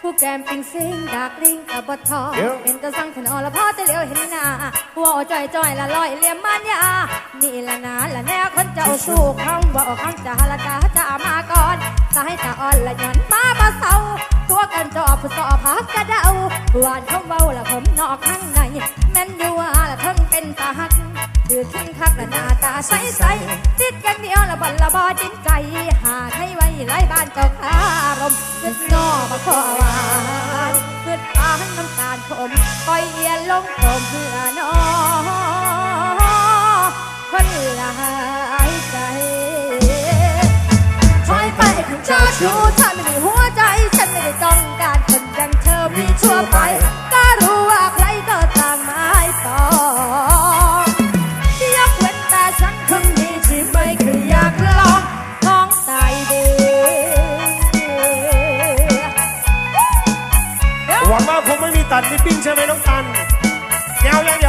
ผู้แกมเป็นซิงดากลิงกับบททอเดี๋ยว เป็นตะสังขนอละพ่อจะเหลียวเห็นหน้าหัวจ่อยจ่อยละลอยเหลี่ยมมันยานี่ละนาละแนวคนเจ้าสู้คำบอกคำจาละกาจะมาก่อนสายตาอ่อนละหย่อนมาบ่เศร้าตัวกันจอบผู้สอบพักกระเดาหวานคำเว้าละผมนอกข้างในแม่น อขิงคักละหน้าตาใสใสติดกันเดียวละบันละบอจินใจหาให้ไว้ไล่บ้านเจ้าคารมนึกนอมาขอหวานเพื่อทานน้ำตาลขมปล่อยเอียนลงโคมเพื่อนอคนหลายใจถอยไปคุณเจ้าชู้ถ้าไม่ได้หัวใจ ฉันไม่ได้ต้องการคนอย่างเธอมีชั่วไป ตัดนิปปิ้งใช่ไหมน้องตันแนวอย่าง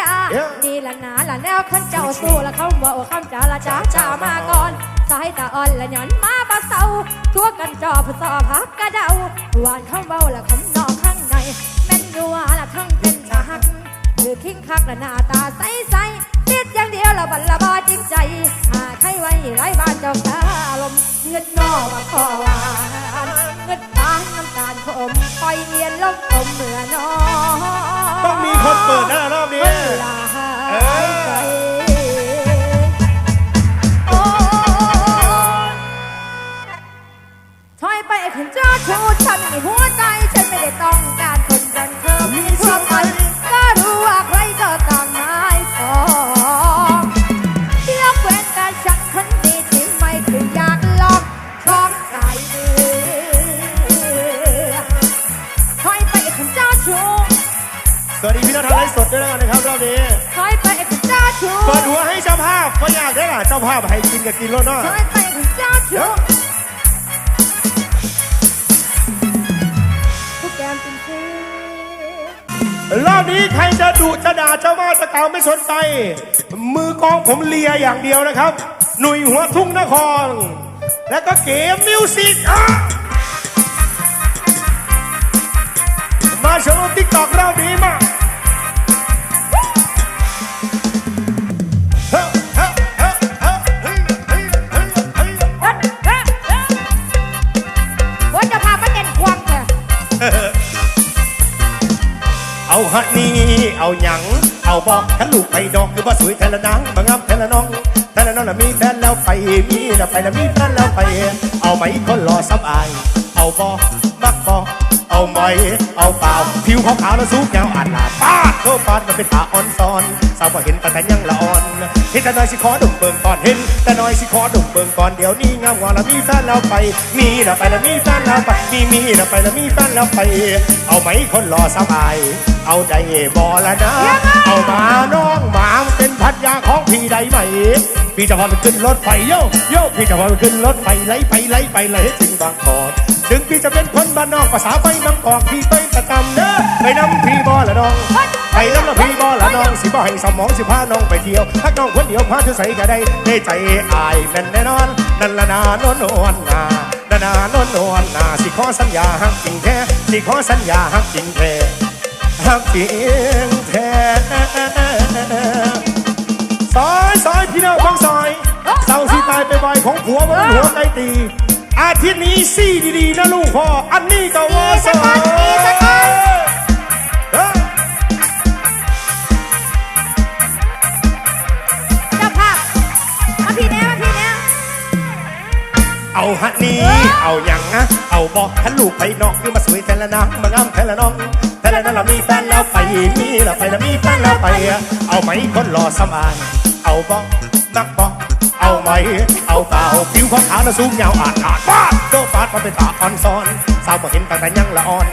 ยมมันยา นี่ละนาละแนวคนเจ้าสู้ละคำว่าคำจาละจ้าจ้ามาก่อนสายตาอ่อนละหย่อนมาบะเศร้าทั่วกันจอผู้สอพักกระเดาหวานคำเว้าละคำนอกข้างในแม่นดัวละทั้งเป็นตาหักคือคิงคักละหน้าตาใสใสๆติดอย่างเดียวละบันละบอจริงใจหาใครไว้ไร้บ้านเจ้าตา ลมเงือดนอมาขอวานเงือดตาน้ำตาลขมคอยเอียนลงอมเหมือนอต้องมีคนเปิดนะรอบนี้คนลายใจโอ้ยถอยไปขึ้นจ้าชูฉันในหัวใจ เจ้าภาพก็อยากได้ล่ะเจ้าภาพให้กินกับกินรถเนาะถอยไปขึ้นเจ้าชูผู้แกมเป็นซื้อรอบนี้ใครจะดุจะด่าเจ้ามาจะกล่าวไม่สนใจ มือกองผมเลียอย่างเดียวนะครับ หนุ่ยหัวทุ่งนคร แล้วก็เกมมิวสิกอะมาชมติ๊กตอกรอบนี้มา เอาฮะนี่เอาหยัง เอาบอกฉันลูกไปดอกคือว่าสวยแทนละนางบางงามแทนละน้องแทนละน้องน่ะมีแฟนแล้วไปมีแล้วไปแล้วมีแฟนแล้วไป เอาไหมคนรอซับอาย เอาบอมักบอเอาไหมเอาเปล่าผิวขาวๆแล้วสูงยาวอัดลาป้าดโตปาดมันเป็นตาอ่อนซอนสาวพอเห็นแต่แต่ยังละอ่อนเห็นแต่น้อยสิขอดุ่มเบิ่งก่อนเห็น แต่น้อยสิขอดุ่มเบิ่งก่อนเดี๋ยวนี้งามงอนแล้วมีแฟนแล้วไป มีแล้วไปแล้วมีแฟนแล้วไปมีมีแล้วไปแล้วมีแฟนแล้วไป เอาไหมคนรอซับาย เอาใจบอละนะ เอามาน้องหมามันเป็นพันยาของพี่ใดไหม พี่จะพาไปขึ้นรถไฟโยโยพี่จะพาไปขึ้นรถไฟไล่ไปไล่ไปไล่ให้ถึงบางกอกถึงพี่จะเป็นคนบ้านนอกภาษาไปบางกอกพี่ไปประจำเด้อไปนำพี่บอละน้องไปนำละพี่บอละน้องสิบ่ให้สมองสิพาน้องไปเที่ยวถ้าน้องคนเดียวพาเธอใส่ก็ได้ได้ใจอายแม่นแน่นอนนั่นละนานวลนวลนานานาโนนนวลนาสิขอสัญญาฮักจริงแท้สิขอสัญญาฮักจริงแท้ ฮักจริงแท้ซอยซอยพี่น้องฟังซอยเศร้าสิตายไปบ่อยของผัวมันหัวใจตี อาทิตย์นี้ซี่ดีๆนะลูกพ่อ อันนี้ก็ว่าซอยเอ้ย เอาฮะนี่เอาอยังนะเอาบอกทันลูกไปนอกคือมาสวยแต่ละนางมางามแต่ละน้องแต่ละนั้นเรามีแฟนแล้วไปมีแล้วไปแล้วมีแฟนแล้วไป เอาไหมคนหล่อสมานเอาบอกนักบอกเอาไหมเอาเปล่าผิวขาวๆแล้วสูงยาวอาดอาดฟาดโดฟาดมาเป็นตาอ่อนซ้อนสาวบ่เห็นตั้งแต่ยังละอ่อน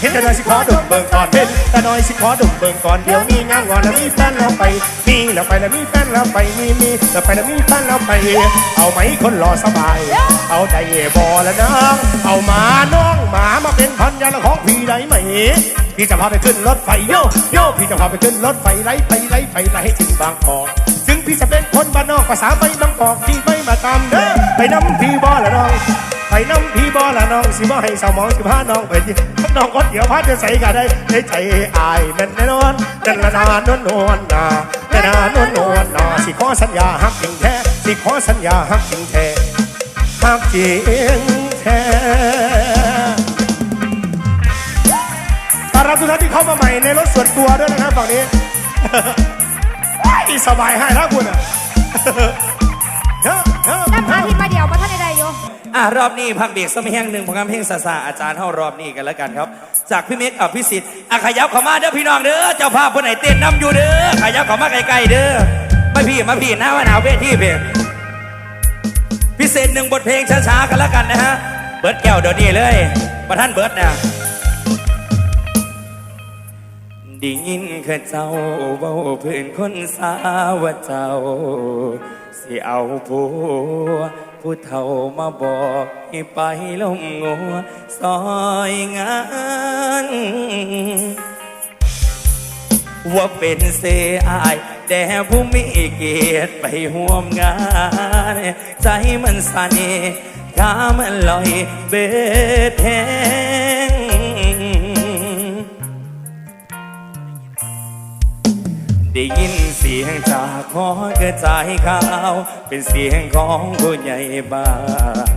เห็นแต่น้อยสิขอดุมเบิ่งก่อนเห็นแต่น้อยสิขอดุมเบิ่งก่อนเดี๋ยวนี้งานงอนแล้วมีแฟนแล้วไปมีแล้วไปแล้วมีแฟนแล้วไปมีมีแล้วไปแล้วมีแฟนแล้วไป เอาไหมคนรอสบาย เอาใจบอแล้วนะเอาหมาน้องหมามาเป็นพันยาละของพี่ได้ไหมพี่จะพาไปขึ้นรถไฟโยโยพี่จะพาไปขึ้นรถไฟไล่ไปไล่ไปไล่ให้ถึงบางกอก พี่จะเป็นคนบ้านนอกภาษาไม่บางกอกที่ไม่มาตามเด้อไปน้ำพี่บอละน้องไปน้ำพี่บอละน้องสิบ่ให้สาวมองสิพาน้องไปที่น้องคนเดี๋ยวพาจะใส่กันได้ในใจอายแม่นแน่นอนจันละนานวลนวลนาแต่นานวลนวลนาสิขอสัญญาฮักจริงแท้สิขอสัญญาฮักจริงแท้ฮักจริงแท้ต้อนรับทุกท่านที่เข้ามาใหม่ในรถส่วนตัวด้วยนะครับฝั่งนี้ ว้ายสบายให้นะคุณอะน้ำพาทิตย์มาเดียวมาท่านใดๆอยู่อะรอบนี้พักเบรกสักแห้งหนึ่งผลงานเพลงซาซาอาจารย์เท่ารอบนี้กันแล้วกันครับ จากพี่เมฆกับพี่สิทธิ์อะขยับเข้ามาเด้อพี่น้องเด้อเจ้าภาพคนไหนเต้นน้ำอยู่เด้อขยับเข้ามาใกล้ๆเด้อไม่พี่มาพี่หน้าว่าหนาวเวทีเพลงพิเศษหนึ่งบทเพลงช้าๆกันแล้วกันนะฮะเบิร์ดแก้วเดี๋ยวนี้เลยประท่านเบิร์ดนะ ได้ยินเคยเจ้าเบาเพื่อนคนสาวว่าเจ้า สิเอาผัวผู้เฒ่ามาบอกให้ไปลงงัวซอยงาน ว่าเป็นเสยอาย แต่ผู้มีเกียรติไปห่วมงาน ใจมันสั่นขามันลอยเบ็ดแห ได้ยินเสียงจากคอกระจายข่าว เป็นเสียงของผู้ใหญ่บ้าน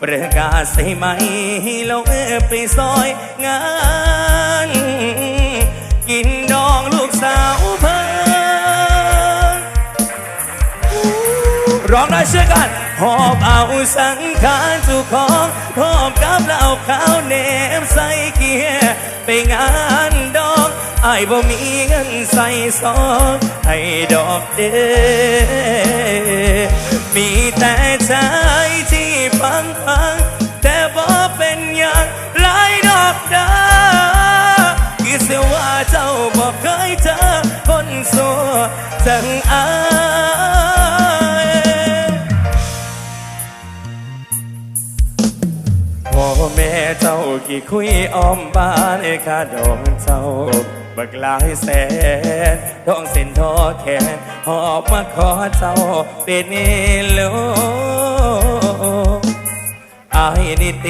ประกาศใส่ไหมให้ลงไปซอยงาน กินดองลูกสาวเพิ่นร้องได้เชื่อกัน หอบเอาสังขารสุของพร้อมกับเหล้าขาวเนมใส่เกียร์ไปงานด อกไอ้ายบ่มีเงินใส่ซอให้ดอกเด้มีแต่ใจที่พังพังแต่บ่เป็นอย่างไรดอกดาคิดเสียว่าเจ้าบอกเคยเจอคนสัวจังอายพ่อแม่เจ้ากี่คุยอ้อมบ้านค่าดองเจ้า บักลายแสนต้องเส้นทอแขนหอบมาขอเจ้าเป็นโลอายนี่เต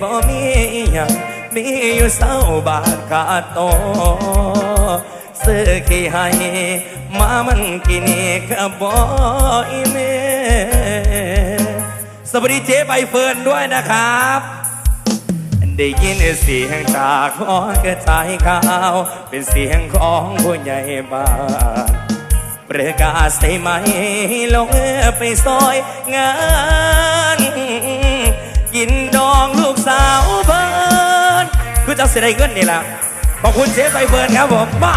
บ่มีหยังมีอยู่เศร้าบาทขาดโตซื้อขี้ให้มามันกินกับบอยเมสวัสดีเจ๊ใบเฟิร์นด้วยนะครับ ได้ยินเสียงจากขอกระจายข่าว เป็นเสียงของผู้ใหญ่บ้านประกาศใส่ไหมลงไปซอยงาน กินดองลูกสาวเบิร์นคือจะเสียได้เงินนี่แหละขอบคุณเจ๊ใบเฟิร์นครับผมมา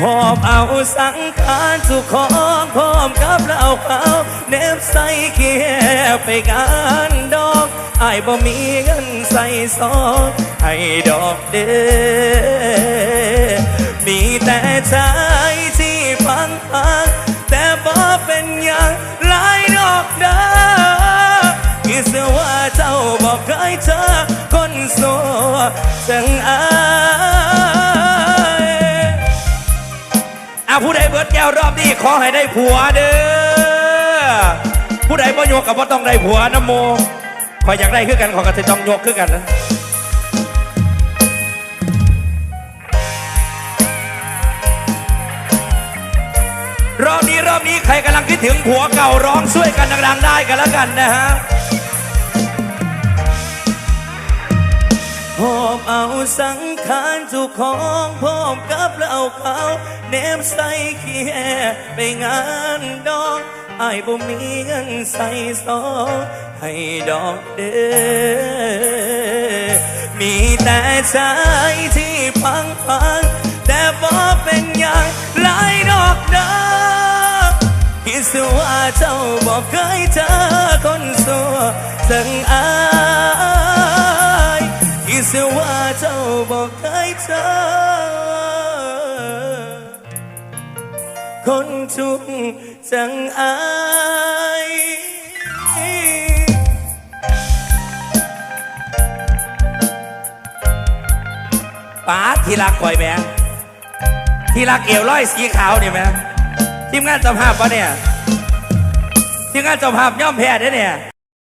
หอบเอาสังขารสุขของพร้อมกับเหล้าขาวเนบใส่เกียไปงานดอก อายบ่มีเงินใส่ซองให้ดอกเด้อมีแต่ใจที่พังพังแต่บ่เป็นอย่างไรดอกเด้อคิดเสียว่าเจ้าบอกเคยเจอคนโสัวจังอายอะผู้ใดเบิดแก้วรอบนี้ขอให้ได้ผัวเด้อผู้ใดบ่โยกกับว่ต้องได้ผัวนะโม ขออยากได้คือกันขอยก็จะต้องโยกคือกันนะรอบนี้รอบนี้ใครกำลังคิดถึงผัวเก่าร้องช่วยกันดังๆได้กันแล้วกันนะฮะหอบเอาสังขารสุขของพร้อมกับเหล้าขาวเนมใส่ขียไปงานดองอายบ่มีเงินใส่ซอง ให้ดอกเด้อมีแต่ใจที่พังพังแต่บ่เป็นอย่างไรดอกเด้อคิดสิว่าเจ้าบอกเคยเจอคนสัวสังอายคิดสิว่าเจ้าบอกเคยเจอคนทุกข์จังอาย ป้าที่รักคอยแม่ที่รักเอวร้อยสีขาวนี่แม่ทีมงานเจ้าภาพปะเนี่ยทีมงานเจ้าภาพย่อมแพ้ได้เนี่ย